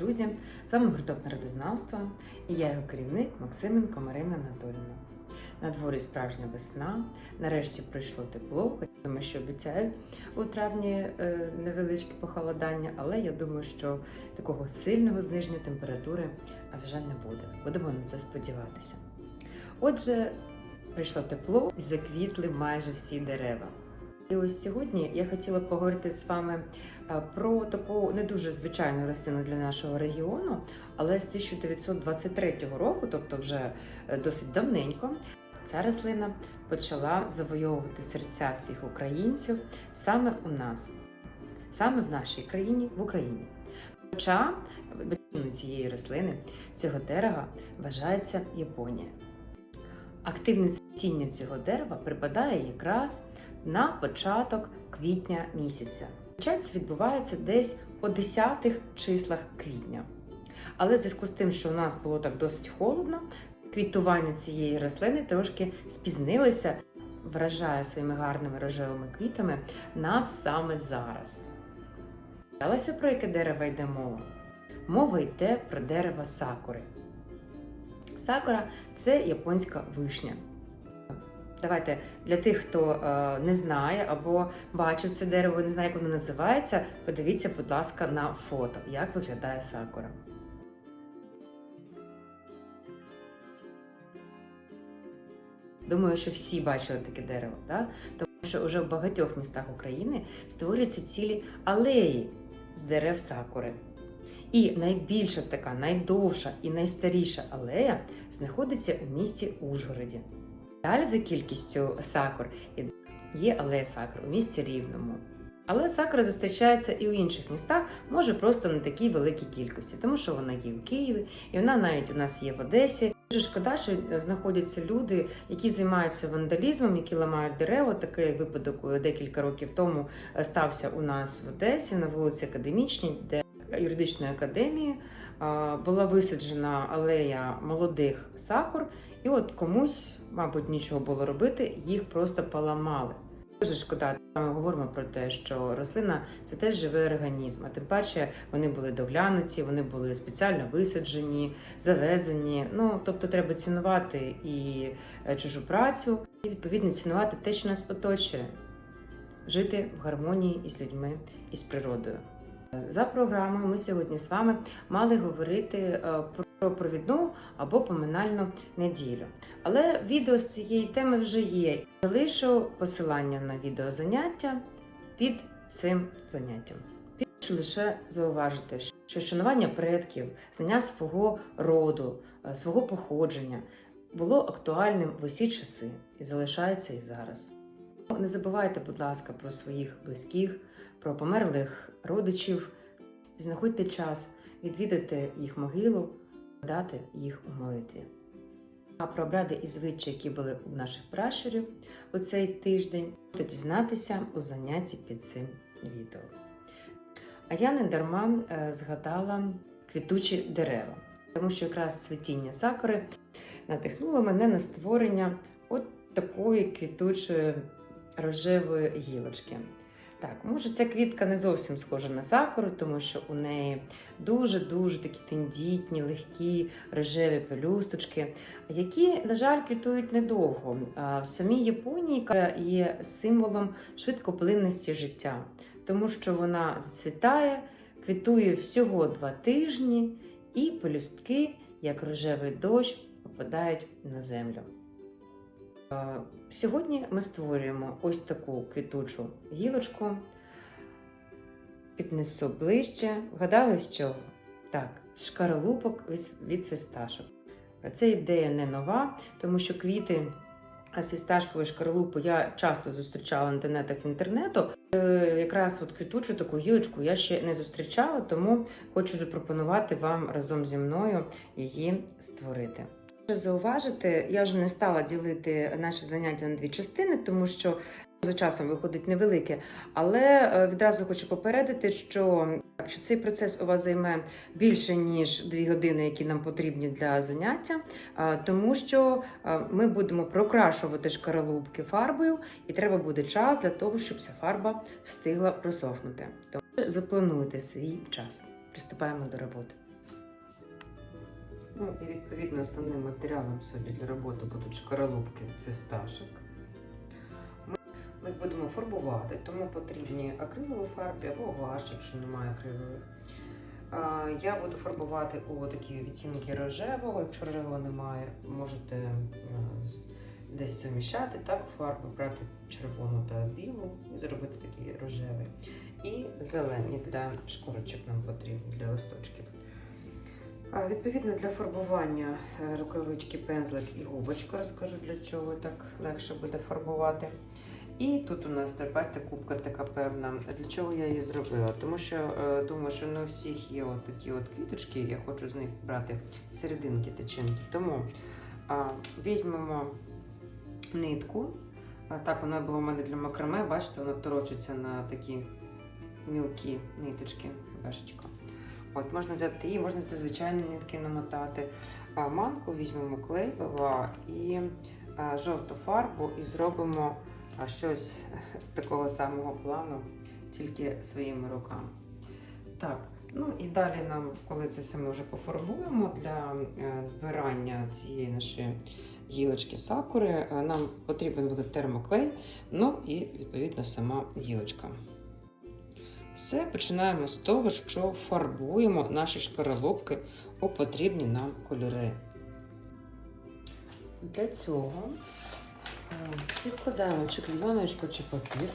друзі! З вами гурток народознавства і я його керівник Максименко Марина Анатолівна. На дворі справжня весна. Нарешті прийшло тепло, ми ще обіцяють у травні е, невеличке похолодання, але я думаю, що такого сильного зниження температури вже не буде. Будемо на це сподіватися. Отже, прийшло тепло і заквітли майже всі дерева. І ось сьогодні я хотіла поговорити з вами е, про таку не дуже звичайну рослину для нашого регіону, але з 1923 року, тобто вже е, досить давненько, ця рослина почала завойовувати серця всіх українців саме у нас, саме в нашій країні, в Україні. Хоча батьківщиною цієї рослини, цього дерева вважається Японія. Активне цвітіння цього дерева припадає якраз на початок квітня місяця. Початок відбувається десь по 10-х числах квітня. Але в зв'язку з тим, що у нас було так досить холодно, квітування цієї рослини трошки спізнилося, вражає своїми гарними рожевими квітами нас саме зараз. Далося про яке дерево йде мова? Мова йде про дерево сакури. Сакура це японська вишня. Давайте для тих, хто е, не знає або бачив це дерево, не знає, як воно називається. Подивіться, будь ласка, на фото, як виглядає сакура. Думаю, що всі бачили таке дерево, да? тому що вже в багатьох містах України створюються цілі алеї з дерев сакури. І найбільша така, найдовша і найстаріша алея знаходиться у місті Ужгороді. Далі за кількістю сакур є алея сакур у місті Рівному. Але сакура зустрічається і у інших містах, може просто не такій великій кількості, тому що вона є у Києві, і вона навіть у нас є в Одесі. Дуже шкода, що знаходяться люди, які займаються вандалізмом, які ламають дерева. Такий випадок декілька років тому стався у нас в Одесі на вулиці Академічній, де юридичної академії була висаджена алея молодих сакур, і от комусь, мабуть, нічого було робити, їх просто поламали. Дуже шкода, ми говоримо про те, що рослина це теж живий організм, а тим паче вони були доглянуті, вони були спеціально висаджені, завезені. Ну тобто, треба цінувати і е, чужу працю, і відповідно цінувати те, що нас оточує, жити в гармонії із людьми і з природою. За програмою ми сьогодні з вами мали говорити е, про провідну або поминальну неділю. Але відео з цієї теми вже є. Залишу посилання на відеозаняття під цим заняттям. Хочу лише зауважити, що шанування предків, знання свого роду, е, свого походження було актуальним в усі часи і залишається і зараз. Не забувайте, будь ласка, про своїх близьких, про померлих родичів, знаходьте час відвідати їх могилу, дати їх у молитві. А про обряди і звичаї, які були у наших пращурів у цей тиждень, можете дізнатися у занятті під цим відео. А я не дарма е, згадала квітучі дерева, тому що якраз цвітіння сакури надихнуло мене на створення от такої квітучої рожевої гілочки. Так, може, ця квітка не зовсім схожа на сакуру, тому що у неї дуже-дуже такі тендітні, легкі рожеві пелюсточки, які, на жаль, квітують недовго. В самій Японії є символом швидкоплинності життя, тому що вона зацвітає, квітує всього два тижні, і пелюстки, як рожевий дощ, попадають на землю. Сьогодні ми створюємо ось таку квітучу гілочку. Піднесу ближче. Вгадали з чого? Так, з шкаралупок від фісташок. Ця ідея не нова, тому що квіти з фісташкової шкаралупи я часто зустрічала в інтернетах в інтернету. Е, якраз от квітучу таку гілочку я ще не зустрічала, тому хочу запропонувати вам разом зі мною її створити. Зауважити, я вже не стала ділити наше заняття на дві частини, тому що за часом виходить невелике. Але е, відразу хочу попередити, що якщо цей процес у вас займе більше ніж дві години, які нам потрібні для заняття, тому що ми будемо прокрашувати шкаралупки фарбою, і треба буде час для того, щоб ця фарба встигла просохнути. Тому заплануйте свій час. Приступаємо до роботи. Ну і відповідно основним матеріалом сьогодні для роботи будуть шкаралупки фісташок. Ми, їх будемо фарбувати, тому потрібні акрилові фарби або гуаш, якщо немає акрилової. Я буду фарбувати у такі відтінки рожевого. Якщо рожевого немає, можете е, десь суміщати так, фарбу, брати червону та білу і зробити такий рожевий. І зелені для шкурочок нам потрібні для листочків. Відповідно, для фарбування е, рукавички, пензлик і губочка. Розкажу для чого так легше буде фарбувати. І тут у нас бачите, кубка така певна. Для чого я її зробила? Тому що е, думаю, що не у всіх є от такі от квіточки, я хочу з них брати серединки тичинки. Тому а, візьмемо нитку. Так, вона була у мене для макраме, бачите, вона торочиться на такі мілкі ниточки. Башечка. От, можна взяти її, можна взяти звичайні нитки намотати. Манку візьмемо клей і жовту фарбу і зробимо щось такого самого плану, тільки своїми руками. Так, ну і далі нам, коли це все ми вже пофарбуємо для е, збирання цієї нашої гілочки сакури, е, нам потрібен буде термоклей, ну і відповідно сама гілочка. Все починаємо з того, що фарбуємо наші шкаралупки у потрібні нам кольори. Для цього е, відкладаємо чи клейоночку, чи папір,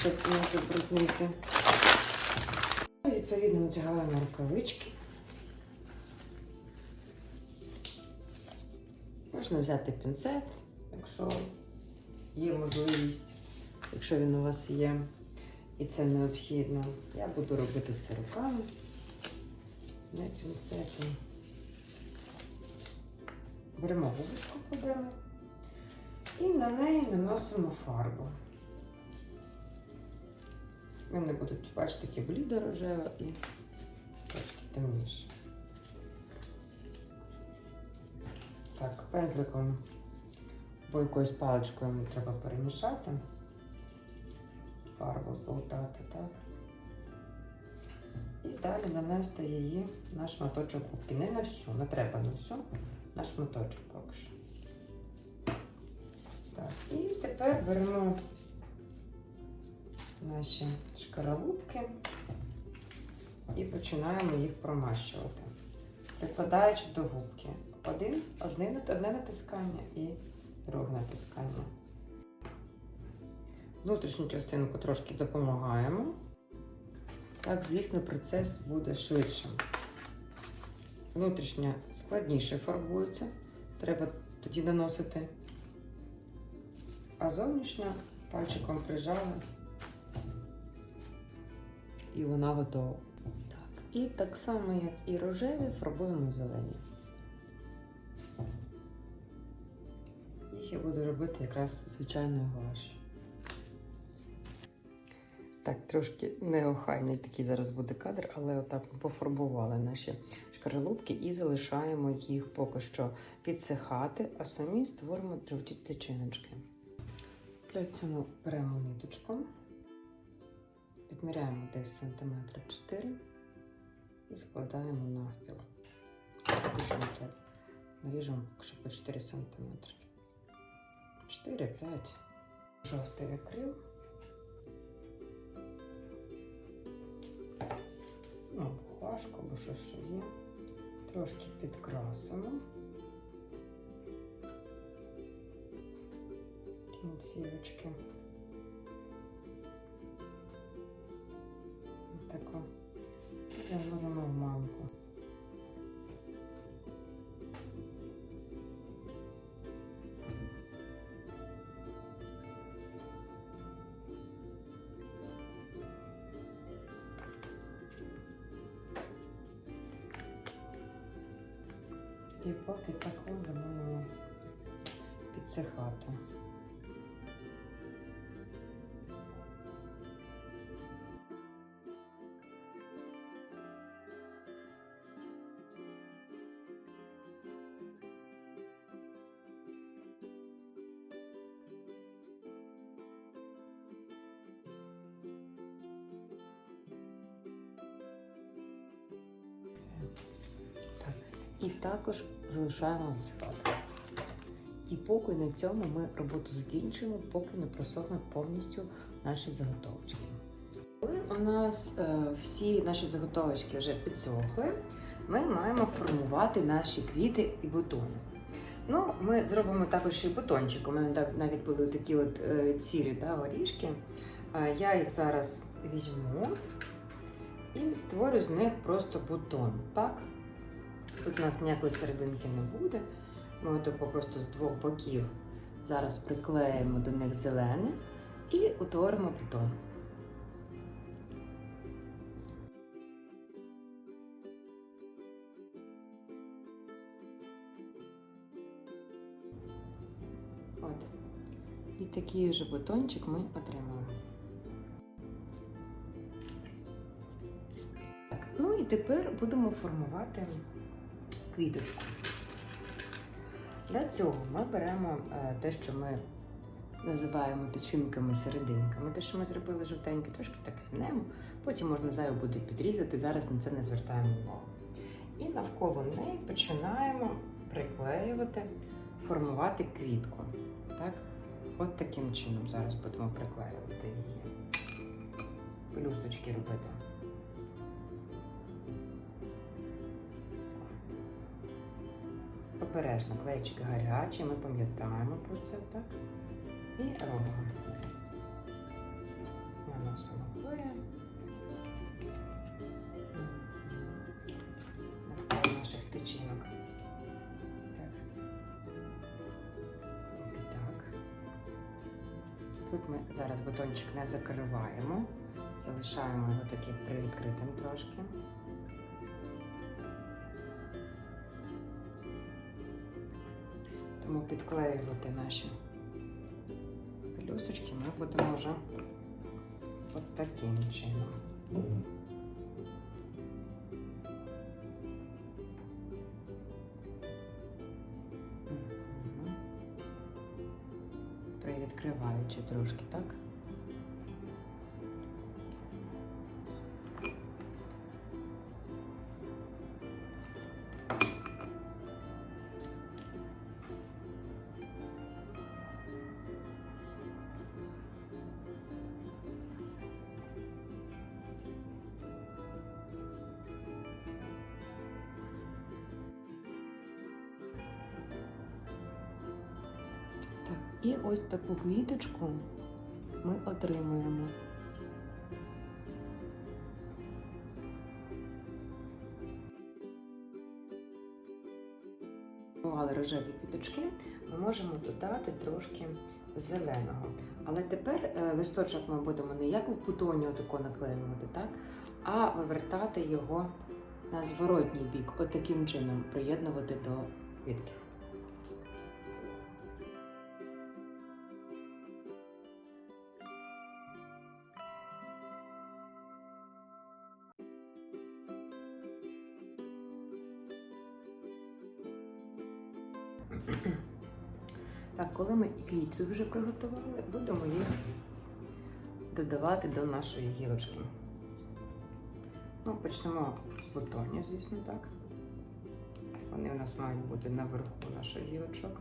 щоб не забруднити. Відповідно, надягаємо рукавички. Можна взяти пінцет, якщо є можливість, якщо він у вас є і це необхідно. Я буду робити це руками, не пінцетом. Беремо губочку кладемо і на неї наносимо фарбу. Вони будуть, бачите, такі блідо рожева і трошки темніше. Так, пензликом або якоюсь паличкою треба перемішати, фарбу зболтати, так. І далі нанести її на шматочок губки. Не на всю, не треба на всю, на шматочок поки що. Так, і тепер беремо наші шкаралупки і починаємо їх промащувати, прикладаючи до губки. Один, одне, одне натискання і друге натискання. Внутрішню частинку трошки допомагаємо. Так, звісно, процес буде швидшим. Внутрішня складніше фарбується, треба тоді наносити, а зовнішня пальчиком прижали і вона готова. Так, і так само, як і рожеві, фарбуємо зелені. Їх я буду робити якраз звичайною гуашю. Так, трошки неохайний такий зараз буде кадр, але отак ми пофарбували наші шкаралупки і залишаємо їх поки що підсихати, а самі створимо жовті тичиночки. Для цього беремо ниточку, підміряємо десь сантиметра 4 і складаємо навпіл. Наріжемо поки що по 4 сантиметри. 4-5. Жовтий акрил. Ну, важко, бо що ще є. Трошки підкрасимо. Кінцівочки. Таку. І І поки також дамо підсихати. І також залишаємо засипати. І поки на цьому ми роботу закінчуємо, поки не просохнуть повністю наші заготовочки. Коли у нас е, всі наші заготовочки вже підсохли, ми маємо формувати наші квіти і бутони. Ну, ми зробимо також ще бутончик. У мене навіть були такі от е, цілі да, горішки. Е, я їх зараз візьму і створю з них просто бутон. Так? Тут у нас ніякої серединки не буде. Ми отако просто з двох боків зараз приклеїмо до них зелене і утворимо бутон. От. І такий же бутончик ми отримали. Так, ну і тепер будемо формувати квіточку. Для цього ми беремо е, те, що ми називаємо тичинками серединками. Те, що ми зробили жовтеньке, трошки так зімнемо. Потім можна зайву буде підрізати. Зараз на це не звертаємо увагу. І навколо неї починаємо приклеювати, формувати квітку. Так? От таким чином зараз будемо приклеювати її. Пелюсточки робити. Обережно клейчики гарячі, ми пам'ятаємо про це, так? І робимо. Наносимо клея. Навколо наших тичинок. Так. Так. Тут ми зараз бутончик не закриваємо, залишаємо його таким привідкритим трошки. Підклеювати наші пелюсточки ми будемо вже от таким чином. Привідкриваючи трошки, так? І ось таку квіточку ми отримуємо. Рожеві квіточки, ми можемо додати трошки зеленого. Але тепер е, листочок ми будемо не як в бутоні отако наклеювати, так? а вивертати його на зворотній бік, от таким чином приєднувати до квітки. Квіти вже приготували, будемо їх додавати до нашої гілочки. Ну, почнемо з бутонів, звісно, так. Вони у нас мають бути наверху наших гілочок.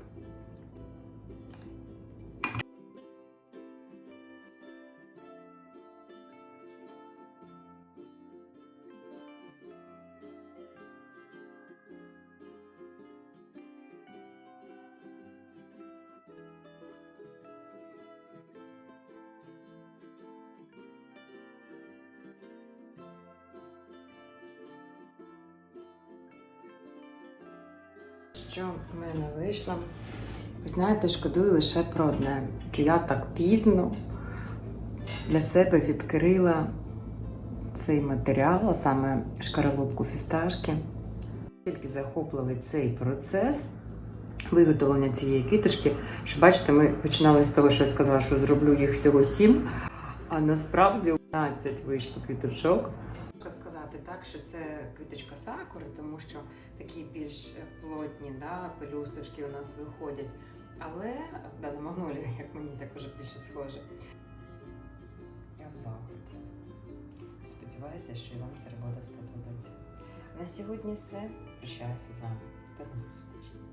Що в мене вийшло? Ви знаєте, шкодую лише про одне, що я так пізно для себе відкрила цей матеріал, а саме шкаралупку фісташки. Тільки захопливий цей процес виготовлення цієї квіточки, що бачите, ми починали з того, що я сказала, що зроблю їх всього сім, а насправді 11 вийшло квіточок. Можна сказати так, що це квіточка сакури, тому що такі більш плотні да, пелюсточки у нас виходять. Але да, на магнолію, як мені так уже більше схоже. Я в захваті. Сподіваюся, що і вам ця робота сподобається. На сьогодні все. Прощаюся з вами. До нових зустрічей.